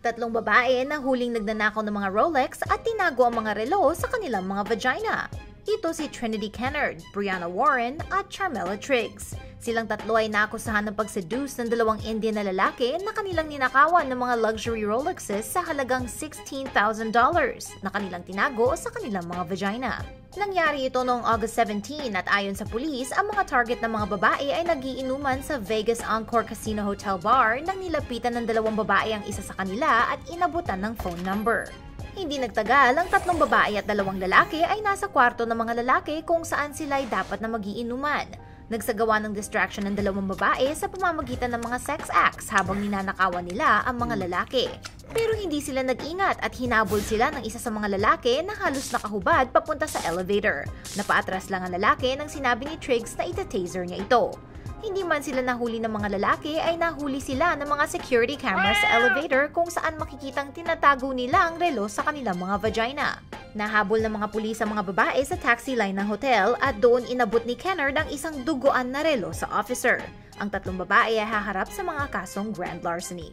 Tatlong babae na huling nagnanakaw ng mga Rolex at tinago ang mga relo sa kanilang mga vagina. Ito si Trinity Kennard, Brianna Warren at Charmela Triggs. Silang tatlo ay naakusahan ng pag-seduce ng dalawang Indian na lalaki na kanilang ninakawan ng mga luxury Rolexes sa halagang $16,000 na kanilang tinago sa kanilang mga vagina. Nangyari ito noong August 17 at ayon sa pulis, ang mga target ng mga babae ay nagiinuman sa Vegas Encore Casino Hotel Bar nang nilapitan ng dalawang babae ang isa sa kanila at inabutan ng phone number. Hindi nagtagal, ang tatlong babae at dalawang lalaki ay nasa kwarto ng mga lalaki kung saan sila ay dapat na magiinuman. Nagsagawa ng distraction ng dalawang babae sa pamamagitan ng mga sex acts habang ninanakawan nila ang mga lalaki. Pero hindi sila nag-ingat at hinabol sila ng isa sa mga lalaki na halos nakahubad papunta sa elevator. Napaatras lang ang lalaki nang sinabi ni Triggs na ita-taser niya ito. Hindi man sila nahuli ng mga lalaki ay nahuli sila ng mga security cameras sa elevator kung saan makikitang tinatago nila ang relo sa kanilang mga vagina. Nahabol ng mga pulis ang mga babae sa taxi line ng hotel at doon inabot ni Kennard ang isang duguan na relo sa officer. Ang tatlong babae ay haharap sa mga kasong grand larceny.